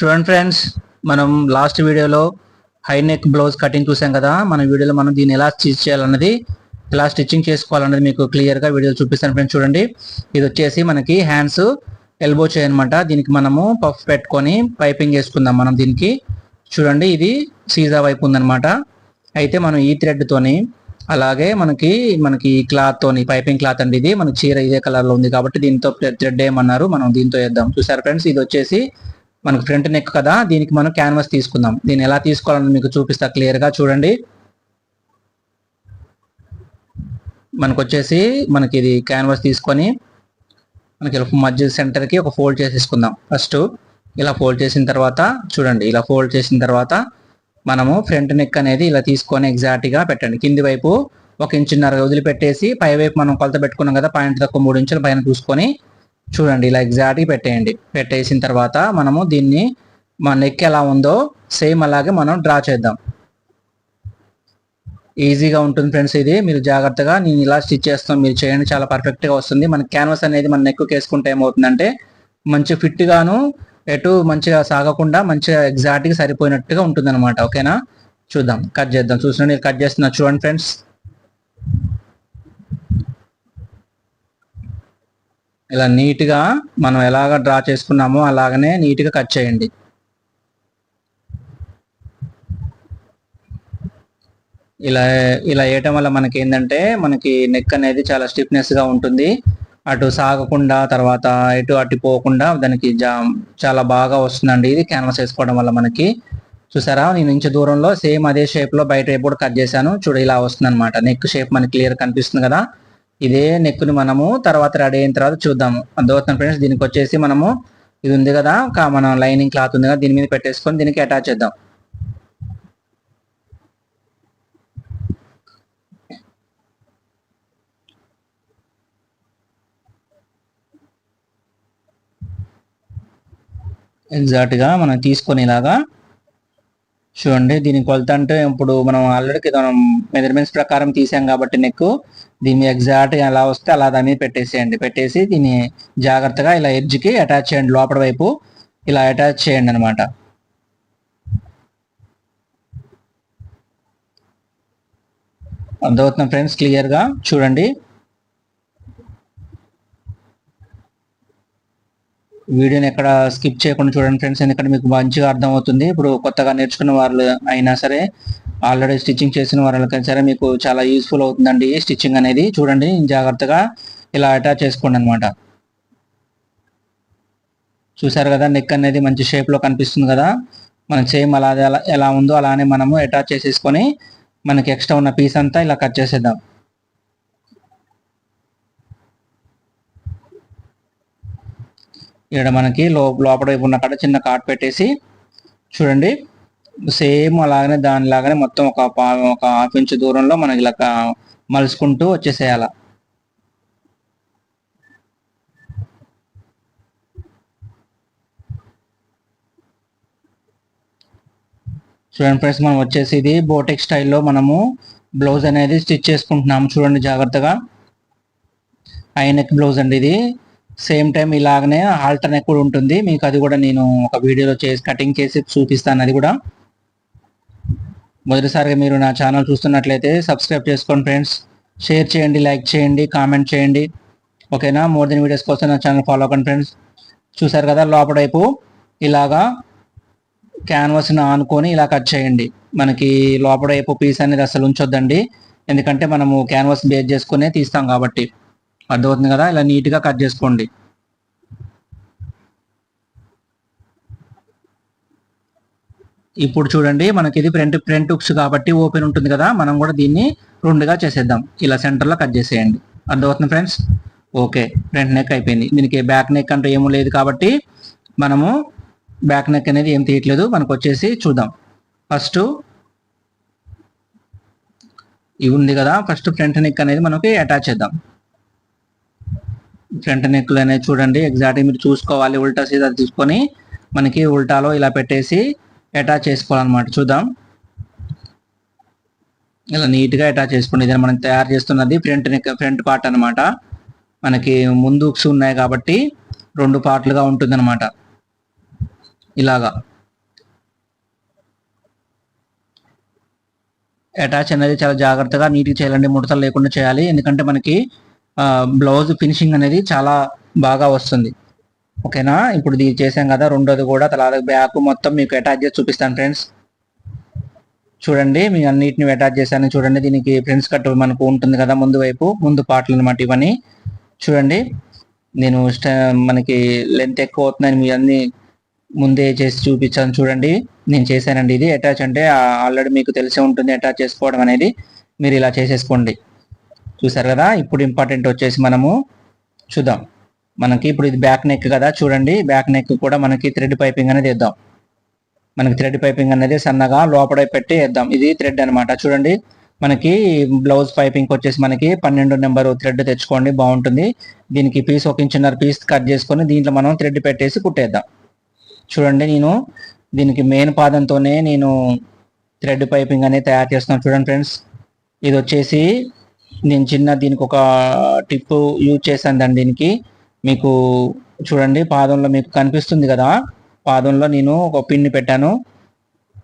చూడండి ఫ్రెండ్స్ మనం లాస్ట్ వీడియోలో హై నెక్ బ్లౌజ్ కటింగ్ చూసాం కదా మన వీడియోలో మనం దీన్ని ఎలా స్టిచ్ చేయాలన్నది ఎలా స్టిచ్చింగ్ చేసుకోవాలన్నది మీకు క్లియర్గా వీడియో చూపిస్తాను ఫ్రెండ్స్ చూడండి. ఇది వచ్చేసి మనకి హ్యాండ్స్ ఎల్బో చేయనమాట దీనికి మనము పఫ్ పెట్టుకొని పైపింగ్ చేసుకుందాం మనం దీనికి. చూడండి ఇది సీజా వైపు ఉందనమాట అయితే మనం ఈ థ్రెడ్ తోని అలాగే మనకి మనకి క్లాత్ తోని పైపింగ్ క్లాత్ అండి ఇది మనకి చీర ఇదే కలర్లో ఉంది కాబట్టి దీంతో థ్రెడ్ ఏమన్నారు మనం దీంతో వేద్దాం. చూసారు ఫ్రెండ్స్ ఇది వచ్చేసి మనకు ఫ్రంట్ నెక్ కదా దీనికి మనం క్యాన్వాస్ తీసుకుందాం. దీన్ని ఎలా తీసుకోవాలని మీకు చూపిస్తా క్లియర్గా చూడండి. మనకు వచ్చేసి మనకి ఇది క్యాన్వాస్ తీసుకొని మనకి ఇలా మధ్య సెంటర్కి ఒక ఫోల్డ్ చేసేసుకుందాం. ఫస్ట్ ఇలా ఫోల్డ్ చేసిన తర్వాత చూడండి ఇలా ఫోల్డ్ చేసిన తర్వాత మనము ఫ్రంట్ నెక్ అనేది ఇలా తీసుకొని ఎగ్జాక్ట్గా పెట్టండి. కింది వైపు ఒక ఇంచున్నర వదిలిపెట్టేసి పై వైపు మనం కొలత పెట్టుకున్నాం కదా పాయింట్ తక్కువ మూడు ఇంచుల పైన చూసుకొని చూడండి ఇలా ఎగ్జాక్ట్గా పెట్టేయండి. పెట్టేసిన తర్వాత మనము దీన్ని మన నెక్ ఎలా ఉందో సేమ్ అలాగే మనం డ్రా చేద్దాం. ఈజీగా ఉంటుంది ఫ్రెండ్స్ ఇది. మీరు జాగ్రత్తగా నేను ఇలా స్టిచ్ చేస్తాం మీరు చేయండి చాలా పర్ఫెక్ట్గా వస్తుంది. మన క్యాన్వాస్ అనేది మన నెక్ వేసుకుంటే ఏమవుతుందంటే మంచి ఫిట్గాను ఎటు మంచిగా సాగకుండా మంచిగా ఎగ్జాక్ట్గా సరిపోయినట్టుగా ఉంటుంది అనమాట ఓకేనా చూద్దాం. కట్ చేద్దాం. చూసిన నేను కట్ చేస్తున్నా. చూడండి ఫ్రెండ్స్ ఇలా నీట్గా మనం ఎలాగ డ్రా చేసుకున్నామో అలాగనే నీట్గా కట్ చేయండి. ఇలా ఇలా వేయటం వల్ల మనకి ఏంటంటే మనకి నెక్ అనేది చాలా స్టిఫ్నెస్గా ఉంటుంది. అటు సాగకుండా తర్వాత ఇటు అటు పోకుండా దానికి జా చాలా బాగా వస్తుందండి ఇది క్యాన్వాస్ వేసుకోవడం వల్ల మనకి. చూసారా? నేను ఇంచు దూరంలో సేమ్ అదే షేప్లో బయట ఎప్పుడు కట్ చేశాను. చూడు ఇలా వస్తుంది అనమాట నెక్ షేప్ మనకి క్లియర్ కనిపిస్తుంది కదా? ఇదే నెక్కుని మనము తర్వాత రెడీ అయిన తర్వాత చూద్దాము. అర్థమవుతుంది ఫ్రెండ్స్ దీనికి వచ్చేసి మనము ఇది ఉంది కదా మనం లైనింగ్ క్లాత్ ఉంది కదా దీని మీద పెట్టేసుకొని దీనికి అటాచ్ చేద్దాం. ఎగ్జాక్ట్గా మనం తీసుకొని ఇలాగా చూడండి దీని కొలత అంటే ఇప్పుడు మనం ఆల్రెడీ మనం మెజర్మెంట్స్ ప్రకారం తీసాం కాబట్టి నెక్ దీన్ని ఎగ్జాక్ట్ ఎలా వస్తే అలా దాని పెట్టేసేయండి. పెట్టేసి దీన్ని జాగ్రత్తగా ఇలా ఎడ్జ్కి కి అటాచ్ చేయండి. లోపల వైపు ఇలా అటాచ్ చేయండి అనమాట అర్థమవుతున్న ఫ్రెండ్స్ క్లియర్గా? చూడండి. వీడియోని ఎక్కడ స్కిప్ చేయకుండా చూడండి ఫ్రెండ్స్ ఎందుకంటే మీకు మంచిగా అర్థమవుతుంది. ఇప్పుడు కొత్తగా నేర్చుకున్న వాళ్ళు అయినా సరే ఆల్రెడీ స్టిచ్చింగ్ చేసిన వాళ్ళకైనా సరే మీకు చాలా యూస్ఫుల్ అవుతుందండి స్టిచ్చింగ్ అనేది. చూడండి జాగ్రత్తగా ఇలా అటాచ్ చేసుకోండి అనమాట చూసారు కదా నెక్ అనేది మంచి షేప్లో కనిపిస్తుంది కదా. మనం సేమ్ అలా ఎలా- ఉందో అలానే మనము అటాచ్ చేసేసుకొని మనకి ఎక్స్ట్రా ఉన్న పీస్ అంతా ఇలా కట్ చేసేద్దాం. ఇక్కడ మనకి లో లోపల ఉన్న కాడ చిన్న కాట్ పెట్టేసి చూడండి. సేమ్ అలాగనే దానిలాగానే మొత్తం ఒక పా- ఒక హాఫ్ ఇంచ్ దూరంలో మనకి ఇలా మలుసుకుంటూ వచ్చేసేయాల. చూడండి ఫ్రెండ్స్ మనం వచ్చేసి ఇది బోటెక్ స్టైల్లో మనము బ్లౌజ్ అనేది స్టిచ్ చేసుకుంటున్నాము. చూడండి జాగ్రత్తగా. ఐ నెక్ బ్లౌజ్ అండి ఇది. సేమ్ టైం ఇలాగనే ఆల్టర్ నెక్ కూడా ఉంటుంది. మీకు అది కూడా నేను ఒక వీడియోలో చేసి కటింగ్ చేసి చూపిస్తాను అది కూడా. మొదటిసారిగా మీరు నా ఛానల్ చూస్తున్నట్లయితే సబ్స్క్రైబ్ చేసుకోండి ఫ్రెండ్స్. షేర్ చేయండి లైక్ చేయండి కామెంట్ చేయండి. ఓకేనా? మోర్ దెన్ వీడియోస్ కోసం నా ఛానల్ ఫాలో అవ్వండి ఫ్రెండ్స్. చూసారు కదా లోపల వైపు ఇలాగా క్యాన్వాస్ని ఆనుకొని ఇలా కట్ చేయండి. మనకి లోపల వైపు పీస్ అనేది అసలు ఉంచొద్దండి. ఎందుకంటే మనము క్యాన్వాస్ బేస్ చేసుకునే తీస్తాం కాబట్టి. అర్థమవుతుంది కదా? ఇలా నీట్గా కట్ చేసుకోండి. ఇప్పుడు చూడండి మనకి ఇది ప్రింట్ ప్రింట్ హుక్స్ కాబట్టి ఓపెన్ ఉంటుంది కదా మనం కూడా దీన్ని రెండుగా చేసేద్దాం. ఇలా సెంటర్లో కట్ చేసేయండి. అర్థమవుతుంది ఫ్రెండ్స్ ఓకే ఫ్రంట్ నెక్ అయిపోయింది. దీనికి బ్యాక్ నెక్ అంటూ ఏమీ లేదు కాబట్టి మనము బ్యాక్ నెక్ అనేది ఏం తీయట్లేదు. మనకు వచ్చేసి చూద్దాం. ఫస్ట్ ఇవి ఉంది కదా ఫస్ట్ ఫ్రంట్ నెక్ అనేది మనకి అటాచ్ చేద్దాం. ఫ్రంట్ నెక్లు అనేది చూడండి ఎగ్జాక్ట్గా మీరు చూసుకోవాలి ఉల్టా సీదా తీసుకొని మనకి ఉల్టాలో ఇలా పెట్టేసి అటాచ్ చేసుకోవాలన్నమాట. చూద్దాం. ఇలా నీట్గా అటాచ్ చేసుకోండి. ఇది మనం తయారు చేస్తున్నది ఫ్రంట్ ఫ్రంట్ పార్ట్ అనమాట మనకి ముందుక్స్ ఉన్నాయి కాబట్టి రెండు పార్ట్లుగా ఉంటుంది అనమాట ఇలాగా. అటాచ్ అనేది చాలా జాగ్రత్తగా నీట్గా చేయాలండి. ముడతలు లేకుండా చేయాలి. ఎందుకంటే మనకి బ్లౌజ్ ఫినిషింగ్ అనేది చాలా బాగా వస్తుంది. ఓకేనా? ఇప్పుడు ఇది చేసాం కదా రెండోది కూడా. తర్వాత బ్యాక్ మొత్తం మీకు అటాచ్ చేసి చూపిస్తాను ఫ్రెండ్స్. చూడండి మీ అన్నిటిని అటాచ్ చేశాను. చూడండి దీనికి ఫ్రెండ్స్ కట్ మనకు ఉంటుంది కదా ముందు వైపు ముందు పాటలు అనమాట ఇవన్నీ. చూడండి నేను మనకి లెంత్ ఎక్కువ అవుతుందని మీ అన్ని ముందే చేసి చూపించాను. చూడండి నేను చేశానండి ఇది. అటాచ్ అంటే ఆల్రెడీ మీకు తెలిసే ఉంటుంది అటాచ్ చేసుకోవడం అనేది. మీరు ఇలా చేసేసుకోండి. చూసారు కదా? ఇప్పుడు ఇంపార్టెంట్ వచ్చేసి మనము చూద్దాం. మనకి ఇప్పుడు ఇది బ్యాక్ నెక్ కదా చూడండి. బ్యాక్ నెక్ కూడా మనకి థ్రెడ్ పైపింగ్ అనేది ఇద్దాం మనకి థ్రెడ్ పైపింగ్ అనేది సన్నగా లోపల పెట్టి వేద్దాం. ఇది థ్రెడ్ అనమాట చూడండి. మనకి బ్లౌజ్ పైపింగ్ వచ్చేసి మనకి పన్నెండు నెంబర్ థ్రెడ్ తెచ్చుకోండి. బాగుంటుంది. దీనికి పీస్ ఒక ఇంచున్నర పీస్ కట్ చేసుకొని దీంట్లో మనం థ్రెడ్ పెట్టేసి కుట్టేద్దాం. చూడండి నేను దీనికి మెయిన్ పాదంతోనే నేను థ్రెడ్ పైపింగ్ అనేది తయారు చేస్తున్నాను. చూడండి ఫ్రెండ్స్ ఇది వచ్చేసి నేను చిన్న దీనికి ఒక టిప్ యూజ్ చేశాను దాన్ని దీనికి. మీకు చూడండి పాదంలో మీకు కనిపిస్తుంది కదా? పాదంలో నేను ఒక పిన్ని పెట్టాను.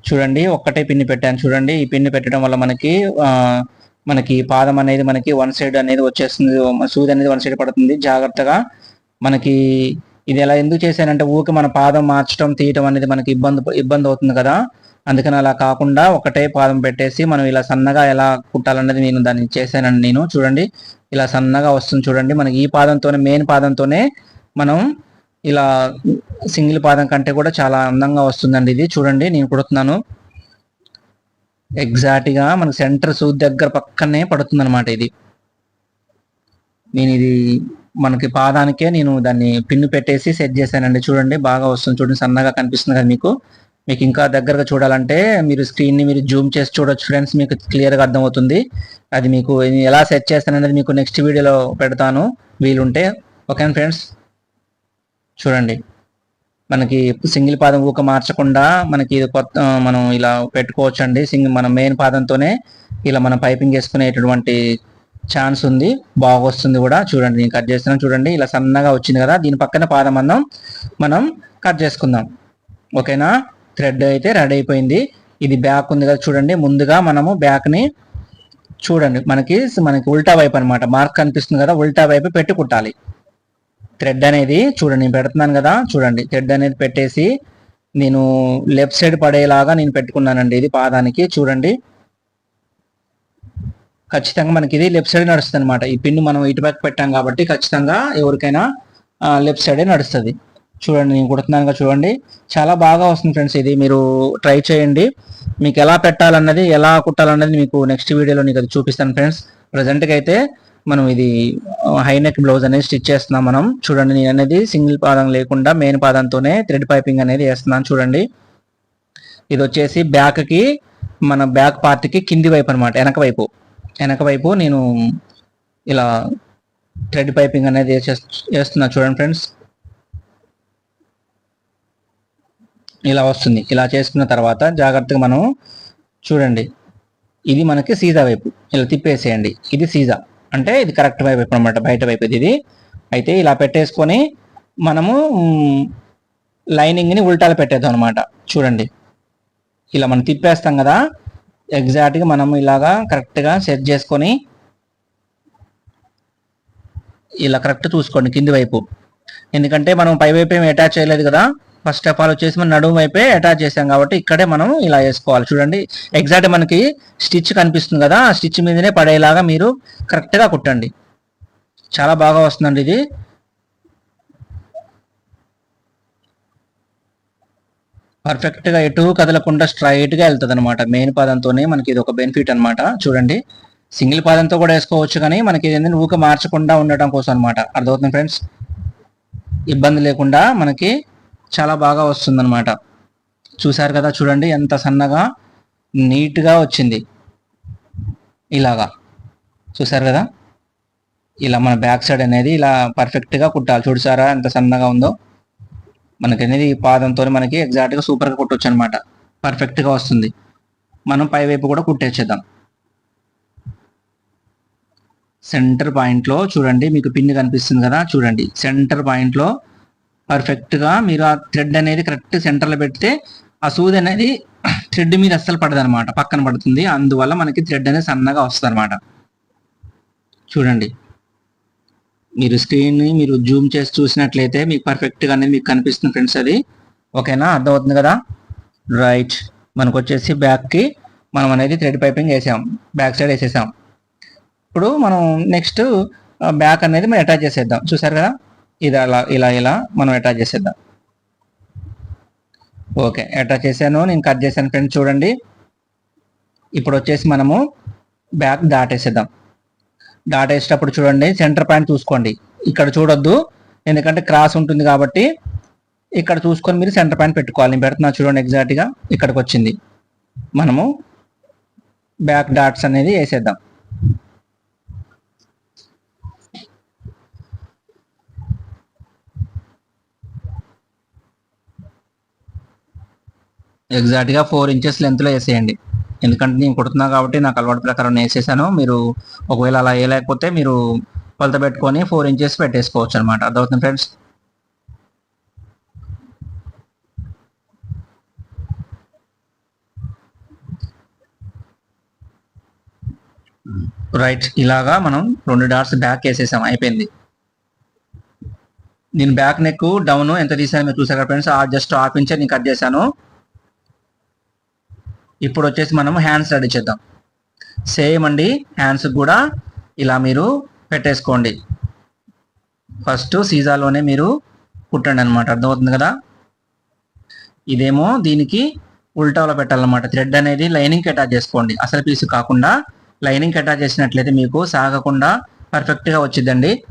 చూడండి ఒక్కటే పిన్ని పెట్టాను. చూడండి ఈ పిన్ని పెట్టడం వల్ల మనకి మనకి పాదం అనేది మనకి వన్ సైడ్ అనేది వచ్చేస్తుంది. సూది అనేది వన్ సైడ్ పడుతుంది. జాగ్రత్తగా మనకి ఇది ఎలా ఎందుకు చేశానంటే ఊరికి మన పాదం మార్చడం తీయటం అనేది మనకి ఇబ్బంది ఇబ్బంది అవుతుంది కదా? అందుకని అలా కాకుండా ఒకటే పాదం పెట్టేసి మనం ఇలా సన్నగా ఎలా కుట్టాలన్నది నేను దాన్ని చేశానండి నేను. చూడండి ఇలా సన్నగా వస్తుంది చూడండి. మనకి ఈ పాదంతోనే మెయిన్ పాదంతోనే మనం ఇలా సింగిల్ పాదం కంటే కూడా చాలా అందంగా వస్తుందండి ఇది. చూడండి నేను కుడుతున్నాను. ఎగ్జాక్ట్గా మనకి సెంటర్ సూద్ దగ్గర పక్కనే పడుతుంది అనమాట ఇది. నేను ఇది మనకి పాదానికే నేను దాన్ని పిన్ను పెట్టేసి సెట్ చేశానండి. చూడండి బాగా వస్తుంది చూడండి సన్నగా కనిపిస్తుంది కదా మీకు. మీకు ఇంకా దగ్గరగా చూడాలంటే మీరు స్క్రీన్ని మీరు జూమ్ చేసి చూడొచ్చు ఫ్రెండ్స్ మీకు క్లియర్గా అర్థమవుతుంది. అది మీకు ఎలా సెట్ చేస్తాననేది మీకు నెక్స్ట్ వీడియోలో పెడతాను. వీలుంటే. ఓకే ఫ్రెండ్స్ చూడండి. మనకి సింగిల్ పాదం ఊక మార్చకుండా మనకి ఇది కొత్త మనం ఇలా పెట్టుకోవచ్చు అండి సింగిల్ మన మెయిన్ పాదంతోనే ఇలా మనం పైపింగ్ చేసుకునేటటువంటి ఛాన్స్ ఉంది. బాగా వస్తుంది కూడా. చూడండి నేను కట్ చేస్తున్నాను. చూడండి ఇలా సన్నగా వచ్చింది కదా. దీని పక్కన పాదం అందం మనం కట్ చేసుకుందాం. ఓకేనా థ్రెడ్ అయితే రెడీ అయిపోయింది. ఇది బ్యాక్ ఉంది కదా చూడండి. ముందుగా మనము బ్యాక్ని చూడండి. మనకి మనకి ఉల్టా వైపు అన్నమాట. మార్క్ కనిపిస్తుంది కదా ఉల్టా వైపు పెట్టి కుట్టాలి. థ్రెడ్ అనేది చూడండి నేను పెడుతున్నాను కదా చూడండి. థ్రెడ్ అనేది పెట్టేసి నేను లెఫ్ట్ సైడ్ పడేలాగా నేను పెట్టుకున్నానండి ఇది పాదానికి చూడండి. ఖచ్చితంగా మనకి ఇది లెఫ్ట్ సైడ్ నడుస్తుంది అనమాట ఈ పిన్ మనం ఇటు పక్క పెట్టాం కాబట్టి ఖచ్చితంగా ఎవరికైనా లెఫ్ట్ సైడే నడుస్తుంది. చూడండి నేను కుడుతున్నాను చూడండి. చాలా బాగా వస్తుంది ఫ్రెండ్స్ ఇది. మీరు ట్రై చేయండి. మీకు ఎలా పెట్టాలన్నది ఎలా కుట్టాలన్నది మీకు నెక్స్ట్ వీడియోలో నీకు అది చూపిస్తాను ఫ్రెండ్స్. ప్రజెంట్కి అయితే మనం ఇది హైనెక్ బ్లౌజ్ అనేది స్టిచ్ చేస్తున్నాం మనం. చూడండి నేను అనేది సింగిల్ పాదం లేకుండా మెయిన్ పాదంతోనే థ్రెడ్ పైపింగ్ అనేది వేస్తున్నాను చూడండి. ఇది వచ్చేసి బ్యాక్కి మన బ్యాక్ పార్ట్కి కింది వైపు అనమాట వెనక వైపు. వెనక వైపు నేను ఇలా థ్రెడ్ పైపింగ్ అనేది వేస్తున్నా చూడండి ఫ్రెండ్స్. ఇలా వస్తుంది. ఇలా చేసుకున్న తర్వాత జాగ్రత్తగా మనం చూడండి. ఇది మనకి సీజా వైపు. ఇలా తిప్పేసేయండి. ఇది సీజా అంటే ఇది కరెక్ట్ వైపు అనమాట బయట వైపు ఇది. అయితే ఇలా పెట్టేసుకొని మనము లైనింగ్ని ఉల్టాలు పెట్టేద్దాం అనమాట చూడండి. ఇలా మనం తిప్పేస్తాం కదా. ఎగ్జాక్ట్గా మనం ఇలాగా కరెక్ట్గా సెట్ చేసుకొని ఇలా కరెక్ట్ చూసుకోండి కింది వైపు. ఎందుకంటే మనం పై వైపు ఏమి అటాచ్ చేయలేదు కదా. ఫస్ట్ ఆఫ్ ఆల్ వచ్చేసి మనం నడుము వైపే అటాచ్ చేసాం కాబట్టి ఇక్కడే మనం ఇలా వేసుకోవాలి. చూడండి ఎగ్జాక్ట్ మనకి స్టిచ్ కనిపిస్తుంది కదా ఆ స్టిచ్ మీదనే పడేలాగా మీరు కరెక్ట్గా కుట్టండి. చాలా బాగా వస్తుందండి ఇది. పర్ఫెక్ట్గా ఎటు కదలకుండా స్ట్రైట్గా వెళ్తుంది అనమాట మెయిన్ పాదంతోనే మనకి ఇది ఒక బెనిఫిట్ అనమాట చూడండి సింగిల్ పాదంతో కూడా వేసుకోవచ్చు కానీ మనకి ఏంటంటే ఊక మార్చకుండా ఉండటం కోసం అనమాట అర్థమవుతుంది ఫ్రెండ్స్ ఇబ్బంది లేకుండా మనకి చాలా బాగా వస్తుందన్నమాట. చూసారు కదా చూడండి ఎంత సన్నగా నీట్గా వచ్చింది. ఇలాగా. చూసారు కదా? ఇలా మన బ్యాక్ సైడ్ అనేది ఇలా పర్ఫెక్ట్గా కుట్టాలి. చూసారా ఎంత సన్నగా ఉందో. మనకి అనేది పాదంతో మనకి ఎగ్జాక్ట్గా సూపర్గా కుట్టొచ్చు అనమాట పర్ఫెక్ట్గా వస్తుంది. మనం పై వైపు కూడా కుట్టేసేద్దాం సెంటర్ పాయింట్లో చూడండి మీకు పిన్ కనిపిస్తుంది కదా? చూడండి. సెంటర్ పాయింట్లో పర్ఫెక్ట్గా పర్ఫెక్ట్గా మీరు ఆ థ్రెడ్ అనేది కరెక్ట్ సెంటర్లో పెడితే ఆ సూది అనేది థ్రెడ్ మీద అస్సలు పడదు అనమాట పక్కన పడుతుంది. అందువల్ల మనకి థ్రెడ్ అనేది సన్నగా వస్తుంది అనమాట చూడండి. మీరు స్క్రీన్ని మీరు జూమ్ చేసి చూసినట్లయితే మీకు పర్ఫెక్ట్గా అనేది మీకు కనిపిస్తుంది ఫ్రెండ్స్ అది. ఓకేనా? అర్థమవుతుంది కదా? రైట్ మనకు వచ్చేసి బ్యాక్కి మనం అనేది థ్రెడ్ పైపింగ్ వేసాం. బ్యాక్ సైడ్ వేసేసాం. ఇప్పుడు మనం నెక్స్ట్ బ్యాక్ uh, అనేది మనం అటాచ్ చేసేద్దాం. చూసారు కదా? ఇది అలా ఇలా ఇలా మనం అటాచ్ చేసేద్దాం. ఓకే అటాచ్ చేశాను నేను కట్ చేశాను ఫ్రెండ్స్ చూడండి. ఇప్పుడు వచ్చేసి మనము బ్యాక్ దాటేసేద్దాం. దాటేసేటప్పుడు చూడండి సెంటర్ పాయింట్ చూసుకోండి. ఇక్కడ చూడొద్దు ఎందుకంటే క్రాస్ ఉంటుంది కాబట్టి ఇక్కడ చూసుకొని మీరు సెంటర్ పాయింట్ పెట్టుకోవాలి. నేను పెడుతున్నా చూడండి ఎగ్జాక్ట్గా ఇక్కడికి వచ్చింది. మనము బ్యాక్ డాట్స్ అనేది వేసేద్దాం. ఎగ్జాక్ట్గా ఫోర్ ఇంచెస్ లెంత్లో వేసేయండి. ఎందుకంటే నేను కుడుతున్నా కాబట్టి నాకు అలవాటు ప్రకారం వేసేసాను. మీరు ఒకవేళ అలా వేయలేకపోతే మీరు కొలత పెట్టుకొని ఫోర్ ఇంచెస్ పెట్టేసుకోవచ్చు అనమాట అర్థమవుతుంది ఫ్రెండ్స్ రైట్ ఇలాగా మనం రెండు డాట్స్ బ్యాక్ వేసేసాం. అయిపోయింది. నేను బ్యాక్ నెక్ డౌన్ ఎంత తీసాను మీరు చూసారు ఫ్రెండ్స్ ఆ జస్ట్ హాఫ్ ఇంచ్ నేను కట్ చేశాను. ఇప్పుడు వచ్చేసి మనం హ్యాండ్స్ రెడీ చేద్దాం. సేమ్ అండి హ్యాండ్స్ కూడా ఇలా మీరు పెట్టేసుకోండి. ఫస్ట్ సీజాలోనే మీరు కుట్టండి అనమాట అర్థమవుతుంది కదా? ఇదేమో దీనికి ఉల్టాలో పెట్టాలన్నమాట. థ్రెడ్ అనేది లైనింగ్ అటాచ్ చేసుకోండి. అసలు పీస్ కాకుండా లైనింగ్ అటాచ్ చేసినట్లయితే మీకు సాగకుండా పర్ఫెక్ట్గా వచ్చిందండి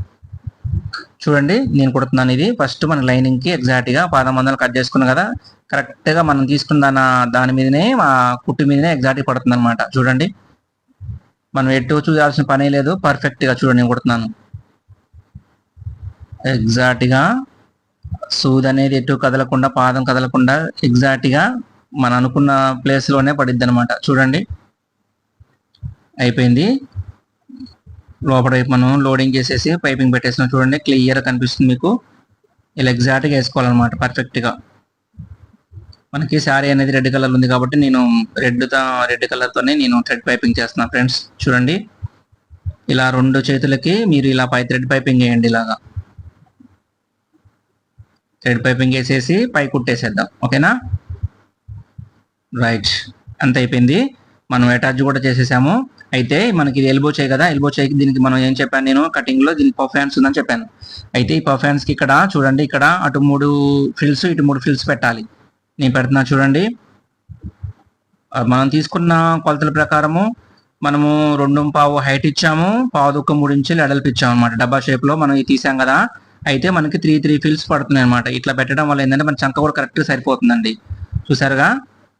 చూడండి నేను కుడుతున్నాను ఇది. ఫస్ట్ మన లైనింగ్కి ఎగ్జాక్ట్గా పాదం వందలు కట్ చేసుకున్నాం కదా. కరెక్ట్గా మనం తీసుకున్న దాని దాని మీదనే మా కుట్టు మీదనే ఎగ్జాక్ట్గా పడుతుంది అనమాట చూడండి. మనం ఎటు చూడాల్సిన పనే లేదు. పర్ఫెక్ట్గా చూడండి నేను కుడుతున్నాను. ఎగ్జాక్ట్గా సూది అనేది ఎటు కదలకుండా పాదం కదలకుండా ఎగ్జాక్ట్గా మనం అనుకున్న ప్లేస్లోనే పడిద్ది అనమాట చూడండి. అయిపోయింది. లోపల వైపు మనం లోడింగ్ చేసేసి పైపింగ్ పెట్టేసిన. చూడండి క్లియర్ కనిపిస్తుంది మీకు. ఇలా ఎగ్జాక్ట్గా వేసుకోవాలన్నమాట పర్ఫెక్ట్గా మనకి శారీ అనేది రెడ్ కలర్ ఉంది కాబట్టి నేను రెడ్తో రెడ్ కలర్తోనే నేను థ్రెడ్ పైపింగ్ చేస్తున్నాను ఫ్రెండ్స్ చూడండి. ఇలా రెండు చేతులకి మీరు ఇలా పై థ్రెడ్ పైపింగ్ వేయండి ఇలాగా. థ్రెడ్ పైపింగ్ వేసేసి పై కుట్టేసేద్దాం. ఓకేనా? రైట్ అంత అయిపోయింది. మనం అటాచ్ కూడా చేసేసాము. అయితే మనకి ఇది ఎల్బో చేయి కదా ఎల్బో చేయికి దీనికి మనం ఏం చెప్పాను నేను? కటింగ్లో దీనికి పర్ఫాన్స్ ఉందని చెప్పాను. అయితే ఈ పర్ఫాన్స్కి ఇక్కడ చూడండి ఇక్కడ అటు మూడు ఫిల్స్ ఇటు మూడు ఫిల్స్ పెట్టాలి. నేను పెడుతున్నా చూడండి. మనం తీసుకున్న కొలతల ప్రకారము మనము రెండు పావు హైట్ ఇచ్చాము పావు దుక్క మూడు ఇంచులు ఎడల్పు ఇచ్చాము అనమాట డబ్బా షేప్లో మనం ఇది తీసాం కదా అయితే మనకి త్రీ త్రీ ఫిల్స్ పడుతున్నాయి అనమాట ఇట్లా పెట్టడం వల్ల ఏంటంటే మన చంక కూడా కరెక్ట్ సరిపోతుందండి. చూసారుగా?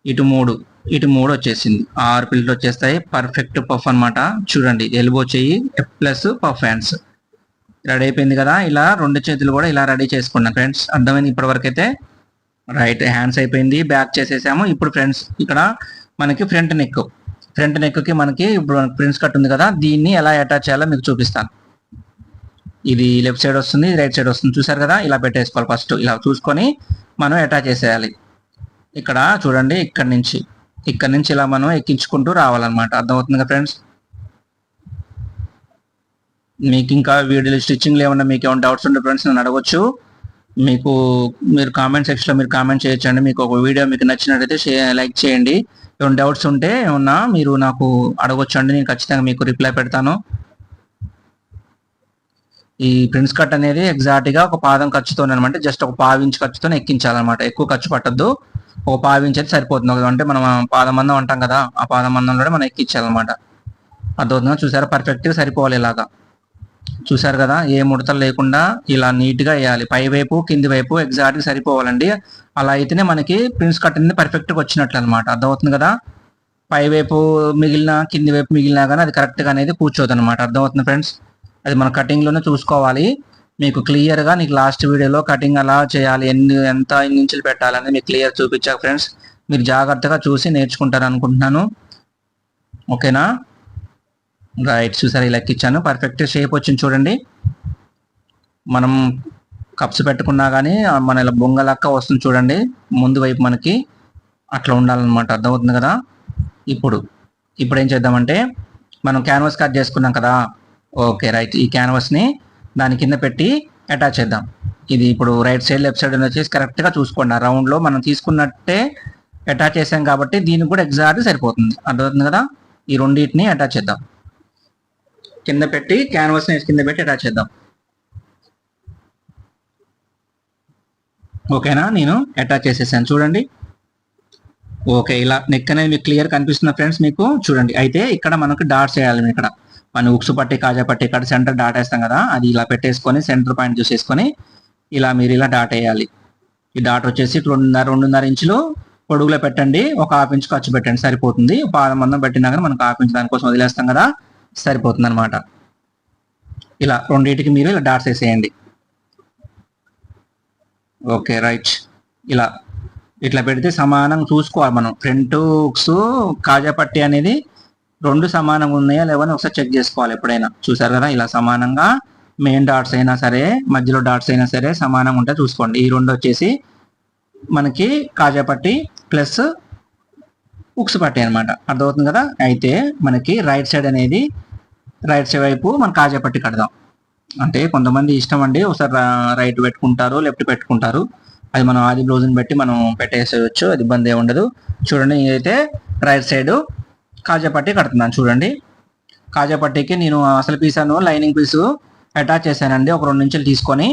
ఇటు మూడు. ఇటు మూడు వచ్చేసింది. ఆరు పిల్లలు వచ్చేస్తాయి. పర్ఫెక్ట్ పఫ్ అన్నమాట. చూడండి ఎల్బో చెయ్యి ప్లస్ పఫ్ హ్యాండ్స్ రెడీ అయిపోయింది కదా? ఇలా రెండు చేతులు కూడా ఇలా రెడీ చేసుకున్నాను ఫ్రెండ్స్ అర్థమైంది ఇప్పటివరకు అయితే రైట్ హ్యాండ్స్ అయిపోయింది. బ్యాక్ చేసేసాము. ఇప్పుడు ఫ్రెండ్స్ ఇక్కడ మనకి ఫ్రంట్ నెక్ ఫ్రంట్ నెక్కి మనకి ఇప్పుడు ప్రిన్స్ కట్ ఉంది కదా? దీన్ని ఎలా అటాచ్ చేయాలో మీకు చూపిస్తాను. ఇది లెఫ్ట్ సైడ్ వస్తుంది రైట్ సైడ్ వస్తుంది. చూసారు కదా? ఇలా పెట్టేసుకోవాలి ఫస్ట్ ఇలా చూసుకొని మనం అటాచ్ చేసేయాలి. ఇక్కడ చూడండి ఇక్కడ నుంచి. ఇక్కడ నుంచి ఇలా మనం ఎక్కించుకుంటూ రావాలన్నమాట. అర్థమవుతుంది కదా ఫ్రెండ్స్ మీకు ఇంకా వీడియో స్టిచ్చింగ్లు ఏమన్నా మీకు ఏమైనా డౌట్స్ ఉంటే ఫ్రెండ్స్ నన్ను అడగొచ్చు. మీకు మీరు కామెంట్ సెక్షన్లో మీరు కామెంట్ చేయొచ్చండి. మీకు ఒక వీడియో మీకు నచ్చినట్లయితే లైక్ చేయండి. ఏమైనా డౌట్స్ ఉంటే ఏమన్నా మీరు నాకు అడగొచ్చు అండి నేను ఖచ్చితంగా మీకు రిప్లై పెడతాను. ఈ ప్రిన్స్ కట్ అనేది ఎగ్జాక్ట్గా ఒక పాదం ఖర్చుతో అనమాట జస్ట్ ఒక పావించి ఖర్చుతో ఎక్కించాలన్నమాట. ఎక్కువ ఖర్చు పట్టద్దు. ఓ పావించేది అయితే సరిపోతుంది. అంటే మనం పాదమందం అంటాం కదా ఆ పాదమందంలోనే మనం ఎక్కించాలన్నమాట అర్థమవుతుందా? చూసారా? పర్ఫెక్ట్గా సరిపోవాలి ఇలాగా. చూసారు కదా? ఏ ముడతలు లేకుండా ఇలా నీట్గా వేయాలి. పై వైపు కింది వైపు ఎగ్జాక్ట్గా సరిపోవాలండి. అలా అయితేనే మనకి ప్రిన్స్ కట్ అనేది పర్ఫెక్ట్గా వచ్చినట్లు అనమాట అర్థమవుతుంది కదా? పై వైపు మిగిలిన కింది వైపు మిగిలినా కానీ అది కరెక్ట్గా అనేది కూర్చోదు అనమాట అర్థమవుతుంది ఫ్రెండ్స్? అది మన కటింగ్లోనే చూసుకోవాలి. మీకు క్లియర్గా నీకు లాస్ట్ వీడియోలో కటింగ్ ఎలా చేయాలి ఎన్ని ఎంత ఎన్ని ఇంచులు పెట్టాలని మీకు క్లియర్ చూపించాక ఫ్రెండ్స్ మీరు జాగ్రత్తగా చూసి నేర్చుకుంటారు అనుకుంటున్నాను. ఓకేనా రైట్ చూసారు? ఇలా ఇచ్చాను పర్ఫెక్ట్ షేప్ వచ్చింది చూడండి. మనం కప్స్ పెట్టుకున్నా కానీ మన ఇలా బొంగలక్క వస్తుంది చూడండి. ముందు వైపు మనకి అట్లా ఉండాలన్నమాట. అర్థమవుతుంది కదా? ఇప్పుడు ఇప్పుడు ఏం చేద్దామంటే మనం క్యాన్వాస్ కట్ చేసుకున్నాం కదా? ఓకే రైట్ ఈ క్యాన్వాస్ని దాని కింద పెట్టి అటాచ్ చేద్దాం. ఇది ఇప్పుడు రైట్ సైడ్ లెఫ్ట్ సైడ్ వచ్చేసి కరెక్ట్గా చూసుకోండి. ఆ రౌండ్లో మనం తీసుకున్నట్టే అటాచ్ చేసాం కాబట్టి దీనికి కూడా ఎగ్జాక్ట్ సరిపోతుంది. అర్థమవుతుంది కదా? ఈ రెండింటిని అటాచ్ చేద్దాం. కింద పెట్టి క్యాన్వాస్ని కింద పెట్టి అటాచ్ చేద్దాం. ఓకేనా నేను అటాచ్ చేసేసాను. చూడండి. ఓకే ఇలా నెక్ అనేది మీకు క్లియర్ కనిపిస్తున్న ఫ్రెండ్స్ మీకు చూడండి. అయితే ఇక్కడ మనకు డాట్స్ వేయాలి ఇక్కడ. మన ఉక్స్ పట్టి కాజా పట్టి ఇక్కడ సెంటర్ డాట్ వేస్తాం కదా అది ఇలా పెట్టేసుకొని సెంటర్ పాయింట్ చూసేసుకొని ఇలా మీరు ఇలా డాట్ వేయాలి. ఈ డాట్ వచ్చేసి రెండున్నర రెండున్నర ఇంచులు పొడుగులో పెట్టండి ఒక హాఫ్ ఇంచ్ ఖర్చు పెట్టండి సరిపోతుంది. పాదం మందం పెట్టినా కానీ మనకు హాఫ్ ఇంచ్ దానికోసం వదిలేస్తాం కదా సరిపోతుంది అనమాట ఇలా రెండింటికి మీరు ఇలా డాట్స్ వేసేయండి. Okay right. ఇలా ఇట్లా పెడితే సమానంగా చూసుకోవాలి మనం. ఫ్రంట్ ఉక్స్ కాజా పట్టి అనేది రెండు సమానంగా ఉన్నాయా లేవని ఒకసారి చెక్ చేసుకోవాలి ఎప్పుడైనా. చూసారు కదా ఇలా సమానంగా మెయిన్ డాట్స్ అయినా సరే మధ్యలో డాట్స్ అయినా సరే సమానంగా ఉంటే చూసుకోండి. ఈ రెండు వచ్చేసి మనకి కాజాపట్టి ప్లస్ ఉక్స్ పట్టి అనమాట అర్థమవుతుంది కదా? అయితే మనకి రైట్ సైడ్ అనేది రైట్ సైడ్ వైపు మనం కాజాపట్టి కడదాం. అంటే కొంతమంది ఇష్టం అండి ఒకసారి రైట్ పెట్టుకుంటారు లెఫ్ట్ పెట్టుకుంటారు. అది మనం ఆది బ్లౌజ్ని బట్టి మనం పెట్టేసేయచ్చు అది ఇబ్బంది ఏమి ఉండదు. చూడండి నేనైతే రైట్ సైడ్ కాజాపట్టి కడుతున్నాను చూడండి. కాజాపట్టికి నేను అసలు పీసాను లైనింగ్ పీసు అటాచ్ చేశానండి ఒక రెండు ఇంచులు తీసుకొని.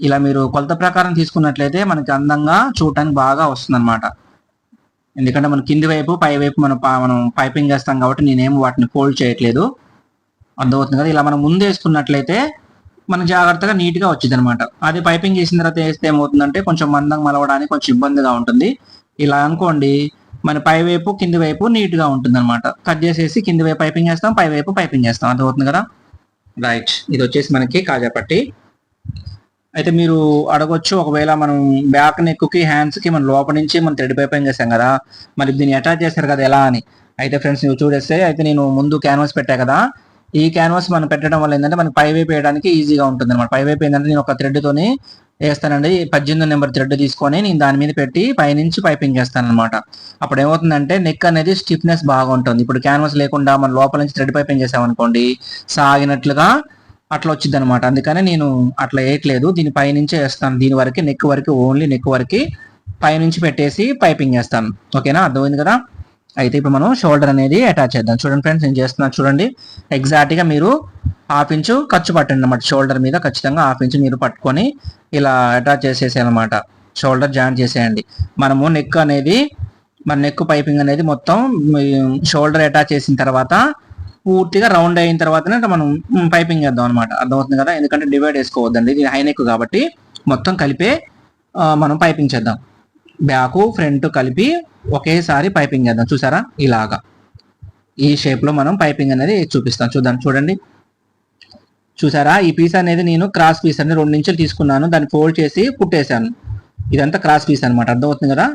ఇలా మీరు కొలత ప్రకారం తీసుకున్నట్లయితే మనకి అందంగా చూడటానికి బాగా వస్తుందన్నమాట. ఎందుకంటే మన కింది వైపు పై వైపు మనం మనం పైపింగ్ చేస్తాం కాబట్టి నేనేం వాటిని ఫోల్డ్ చేయట్లేదు. అర్థమవుతుంది కదా? ఇలా మనం ముందు వేసుకున్నట్లయితే మనం జాగ్రత్తగా నీట్గా వచ్చింది అనమాట అది పైపింగ్ చేసిన తర్వాత వేస్తే ఏమవుతుందంటే కొంచెం మందంగా మలవడానికి కొంచెం ఇబ్బందిగా ఉంటుంది. ఇలా అనుకోండి మన పై వైపు కింది వైపు నీట్గా ఉంటుంది అనమాట కట్ చేసేసి కింది వైపు పైపింగ్ చేస్తాం పై వైపు పైపింగ్ చేస్తాం. అర్థమవుతుంది కదా? రైట్ ఇది వచ్చేసి మనకి కాజాపట్టి. అయితే మీరు అడగొచ్చు ఒకవేళ మనం బ్యాక్ నెక్కి హ్యాండ్స్కి మన లోపల నుంచి మనం థ్రెడ్ పైపింగ్ చేసాం కదా మరి దీన్ని అటాచ్ చేశారు కదా ఎలా అని. అయితే ఫ్రెండ్స్ నువ్వు చూడేస్తే అయితే నేను ముందు క్యాన్వాస్ పెట్టా కదా ఈ క్యాన్వాస్ మనం పెట్టడం వల్ల ఏంటంటే మనకి పై వైపు వేయడానికి ఈజీగా ఉంటుంది అనమాట పై వైపు ఏంటంటే నేను ఒక థ్రెడ్తోని వేస్తానండి పద్దెనిమిది నెంబర్ థ్రెడ్ తీసుకొని నేను దాని మీద పెట్టి పైనుంచి పైపింగ్ చేస్తాను అనమాట అప్పుడు ఏమవుతుందంటే నెక్ అనేది స్టిఫ్నెస్ బాగా ఉంటుంది ఇప్పుడు క్యాన్వాస్ లేకుండా మన లోపల నుంచి థ్రెడ్ పైపింగ్ చేసామనుకోండి సాగినట్లుగా అట్లా వచ్చింది అనమాట అందుకని నేను అట్లా వేయట్లేదు దీని పైనుంచే వేస్తాను దీని వరకు నెక్ వరకు ఓన్లీ నెక్ వరకు పైనుంచి పెట్టేసి పైపింగ్ చేస్తాను. ఓకేనా? అర్థమైంది కదా? అయితే ఇప్పుడు మనం షోల్డర్ అనేది అటాచ్ చేద్దాం. చూడండి ఫ్రెండ్స్ నేను చేస్తున్నాను చూడండి. ఎగ్జాక్ట్గా మీరు హాఫ్ ఇంచు ఖర్చు పట్టండి అన్నమాట. షోల్డర్ మీద ఖచ్చితంగా హాఫ్ ఇంచు మీరు పట్టుకొని ఇలా అటాచ్ చేసేసేయాలన్నమాట షోల్డర్ జాయింట్ చేసేయండి. మనము నెక్ అనేది మన నెక్ పైపింగ్ అనేది మొత్తం షోల్డర్ అటాచ్ చేసిన తర్వాత పూర్తిగా రౌండ్ అయిన తర్వాతనే మనం పైపింగ్ చేద్దాం అనమాట అర్థమవుతుంది కదా? ఎందుకంటే డివైడ్ వేసుకోవద్దండి. ఇది హై నెక్ కాబట్టి మొత్తం కలిపే మనం పైపింగ్ చేద్దాం. బ్యాక్ ఫ్రంట్ కలిపి ఒకేసారి పైపింగ్ చేద్దాం. చూసారా? ఇలాగా. ఈ షేప్లో మనం పైపింగ్ అనేది చూపిస్తాం. చూద్దాం. చూడండి. చూసారా? ఈ పీస్ అనేది నేను క్రాస్ పీస్ అనేది రెండు ఇంచులు తీసుకున్నాను. దాన్ని ఫోల్డ్ చేసి కుట్టేశాను. ఇదంతా క్రాస్ పీస్ అనమాట అర్థమవుతుంది కదా?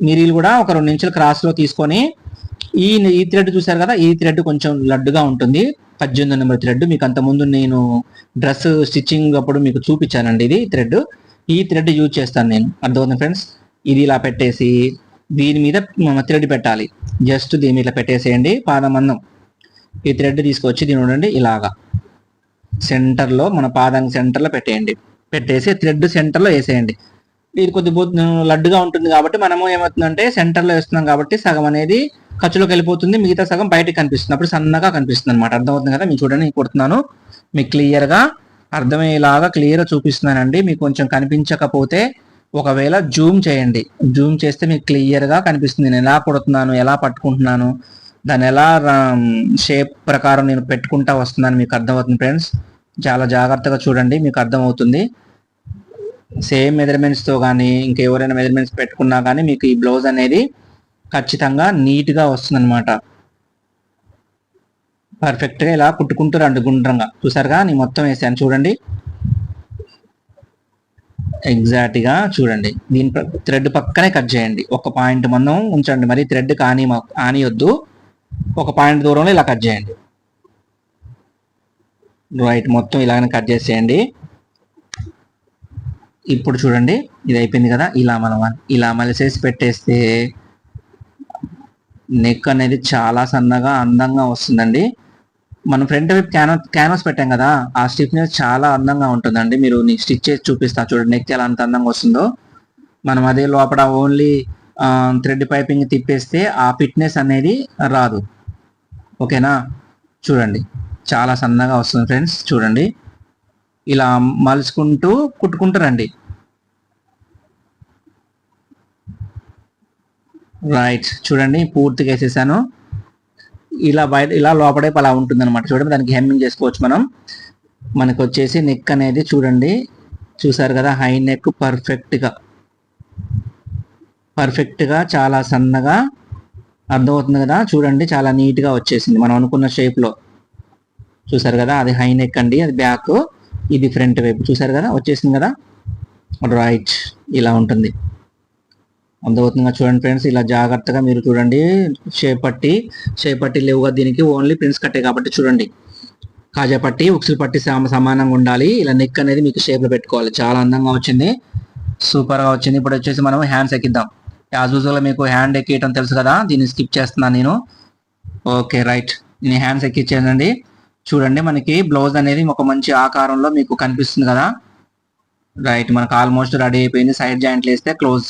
మీరు కూడా ఒక రెండు ఇంచులు క్రాస్లో తీసుకొని ఈ ఈ థ్రెడ్ చూసారు కదా? ఈ థ్రెడ్ కొంచెం లడ్డుగా ఉంటుంది. పద్దెనిమిది నెంబర్ థ్రెడ్ మీకు అంత ముందు నేను డ్రెస్ స్టిచ్చింగ్ అప్పుడు మీకు చూపించానండి ఇది థ్రెడ్ ఈ థ్రెడ్ యూజ్ చేస్తాను నేను. అర్థమవుతుంది ఫ్రెండ్స్ ఇది ఇలా పెట్టేసి దీని మీద థ్రెడ్ పెట్టాలి. జస్ట్ దీని మీద పెట్టేసేయండి. పాదమందం. ఈ థ్రెడ్ తీసుకొచ్చి దీని ఉండండి ఇలాగా. సెంటర్లో మన పాదం సెంటర్లో పెట్టేయండి. పెట్టేసి థ్రెడ్ సెంటర్లో వేసేయండి. ఇది కొద్ది లడ్డుగా ఉంటుంది కాబట్టి మనము ఏమవుతుందంటే సెంటర్లో వేస్తున్నాం కాబట్టి సగం అనేది ఖర్చులోకి వెళ్ళిపోతుంది. మిగతా సగం బయటకు కనిపిస్తుంది. అప్పుడు సన్నగా కనిపిస్తుంది అనమాట అర్థమవుతుంది కదా? మీకు చూడండి నేను మీకు క్లియర్గా అర్థమయ్యేలాగా క్లియర్గా చూపిస్తున్నానండి. మీకు కొంచెం కనిపించకపోతే ఒకవేళ జూమ్ చేయండి. జూమ్ చేస్తే మీకు క్లియర్గా కనిపిస్తుంది. నేను ఎలా కొడుతున్నాను? ఎలా పట్టుకుంటున్నాను? దాన్ని ఎలా షేప్ ప్రకారం నేను పెట్టుకుంటా వస్తుందని మీకు అర్థమవుతుంది ఫ్రెండ్స్? చాలా జాగ్రత్తగా చూడండి మీకు అర్థమవుతుంది. సేమ్ మెజర్మెంట్స్తో కానీ ఇంకా ఎవరైనా మెజర్మెంట్స్ పెట్టుకున్నా కానీ మీకు ఈ బ్లౌజ్ అనేది ఖచ్చితంగా నీట్గా వస్తుందన్నమాట. పర్ఫెక్ట్గా ఇలా కుట్టుకుంటారు రండి గుండ్రంగా. చూసారుగా? నేను మొత్తం వేసాను చూడండి. ఎగ్జాక్ట్గా చూడండి. దీని థ్రెడ్ పక్కనే కట్ చేయండి. ఒక పాయింట్ మందం ఉంచండి. మరి థ్రెడ్ కాని ఆనియొద్దు. ఒక పాయింట్ దూరంలో ఇలా కట్ చేయండి. రైట్ మొత్తం ఇలాగనే కట్ చేసేయండి. ఇప్పుడు చూడండి ఇది అయిపోయింది కదా ఇలా మనం ఇలా మలిసేసి పెట్టేస్తే నెక్ అనేది చాలా సన్నగా అందంగా వస్తుందండి. మనం ఫ్రంట్ వైపు క్యానో క్యాన్వాస్ పెట్టాం కదా ఆ స్టిఫ్నెస్ చాలా అందంగా ఉంటుందండి. మీరు నీకు స్టిచ్ చేసి చూపిస్తా చూడండి నెక్ ఎలా అంత అందంగా వస్తుందో. మనం అదే లోపల ఓన్లీ థ్రెడ్ పైపింగ్ తిప్పేస్తే ఆ ఫిట్నెస్ అనేది రాదు. ఓకేనా? చూడండి. చాలా సన్నగా వస్తుంది ఫ్రెండ్స్ చూడండి. ఇలా మలుచుకుంటూ కుట్టుకుంటారండి రైట్ చూడండి పూర్తిగా వేసేసాను. ఇలా బయట ఇలా లోపడే అలా ఉంటుంది అనమాట చూడండి దానికి హెమ్మింగ్ చేసుకోవచ్చు మనం. మనకు వచ్చేసి నెక్ అనేది చూడండి. చూసారు కదా హై నెక్ పర్ఫెక్ట్గా పర్ఫెక్ట్గా చాలా సన్నగా అర్థమవుతుంది కదా? చూడండి చాలా నీట్గా వచ్చేసింది. మనం అనుకున్న షేప్లో. చూసారు కదా? అది హై నెక్ అండి అది బ్యాక్. ఇది ఫ్రంట్ వైపు. చూసారు కదా? వచ్చేసింది కదా? రైట్ ఇలా ఉంటుంది. అర్థమవుతుందిగా చూడండి ఫ్రెండ్స్? ఇలా జాగ్రత్తగా మీరు చూడండి. షేప్ పట్టి షేప్ పట్టి లేవుగా దీనికి. ఓన్లీ ప్రిన్స్ కట్టే కాబట్టి చూడండి. కాజా పట్టి ఉక్సులు పట్టి సమానంగా ఉండాలి. ఇలా నెక్ అనేది మీకు షేప్లో పెట్టుకోవాలి. చాలా అందంగా వచ్చింది. సూపర్గా వచ్చింది. ఇప్పుడు వచ్చేసి మనం హ్యాండ్స్ ఎక్కిద్దాం. యాజ్ యూజువల్ మీకు హ్యాండ్ ఎక్కియటం తెలుసు కదా దీన్ని స్కిప్ చేస్తున్నాను నేను. ఓకే రైట్ నేను హ్యాండ్స్ ఎక్కిచ్చానండి చూడండి మనకి బ్లౌజ్ అనేది ఒక మంచి ఆకారంలో మీకు కనిపిస్తుంది కదా. రైట్ మనకు ఆల్మోస్ట్ రెడీ అయిపోయింది. సైడ్ జాయింట్లు వేస్తే క్లోజ్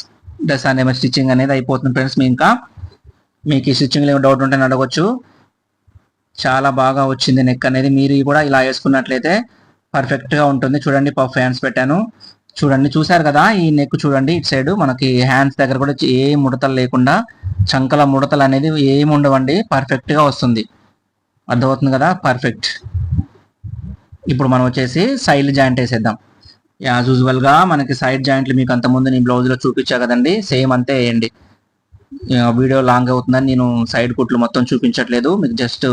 డ్రెస్ అనే స్టిచ్చింగ్ అనేది అయిపోతుంది ఫ్రెండ్స్ మీ ఇంకా మీకు ఈ స్టిచ్చింగ్లో ఏమైనా డౌట్ ఉంటే అడగొచ్చు. చాలా బాగా వచ్చింది నెక్ అనేది. మీరు కూడా ఇలా వేసుకున్నట్లయితే పర్ఫెక్ట్గా ఉంటుంది. చూడండి పఫ్ హ్యాండ్స్ పెట్టాను. చూడండి చూసారు కదా ఈ నెక్ చూడండి ఇటు సైడ్ మనకి హ్యాండ్స్ దగ్గర కూడా ఏ ముడతలు లేకుండా చంకల ముడతలు అనేది ఏమి ఉండవండి పర్ఫెక్ట్గా వస్తుంది. అర్థమవుతుంది కదా? పర్ఫెక్ట్ ఇప్పుడు మనం వచ్చేసి సైడ్ జాయింట్ వేసేద్దాం. యాజ్ యూజువల్గా మనకి సైడ్ జాయింట్లు మీకు అంతకుముందు నేను బ్లౌజ్లో చూపించా కదండి సేమ్ అంతే వేయండి. వీడియో లాంగ్ అవుతుందని నేను సైడ్ కుట్లు మొత్తం చూపించట్లేదు. మీకు జస్ట్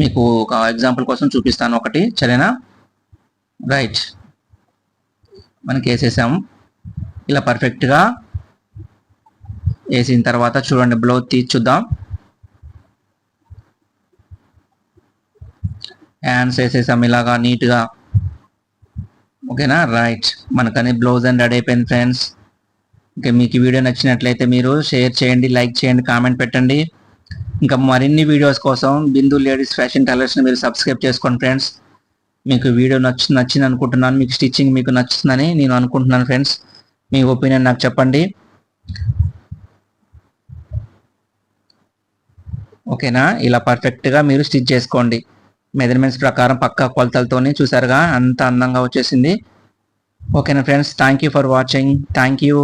మీకు ఒక ఎగ్జాంపుల్ కోసం చూపిస్తాను ఒకటి సరేనా? రైట్ మనకి వేసేసాము ఇలా పర్ఫెక్ట్గా వేసిన తర్వాత చూడండి బ్లౌజ్ తీసి చూద్దాం. హ్యాండ్స్ వేసేసాం ఇలాగా నీట్గా. ఓకేనా? రైట్ మనకని బ్లౌజ్ అండ్ రెడీ అయిపోయింది ఫ్రెండ్స్ ఇంకా మీకు వీడియో నచ్చినట్లయితే మీరు షేర్ చేయండి లైక్ చేయండి కామెంట్ పెట్టండి. ఇంకా మరిన్ని వీడియోస్ కోసం బిందు లేడీస్ ఫ్యాషన్ టైలర్స్ని మీరు సబ్స్క్రైబ్ చేసుకోండి ఫ్రెండ్స్ మీకు వీడియో నచ్చు నచ్చింది అనుకుంటున్నాను మీకు స్టిచ్చింగ్ మీకు నచ్చుతుందని నేను అనుకుంటున్నాను ఫ్రెండ్స్. మీ ఒపీనియన్ నాకు చెప్పండి. ఓకేనా? ఇలా పర్ఫెక్ట్గా మీరు స్టిచ్ చేసుకోండి. మెజర్మెంట్స్ ప్రకారం పక్కా కొలతలతోనే చూసారుగా అంత అందంగా వచ్చేసింది. ఓకేనా friends? Thank you for watching. Thank you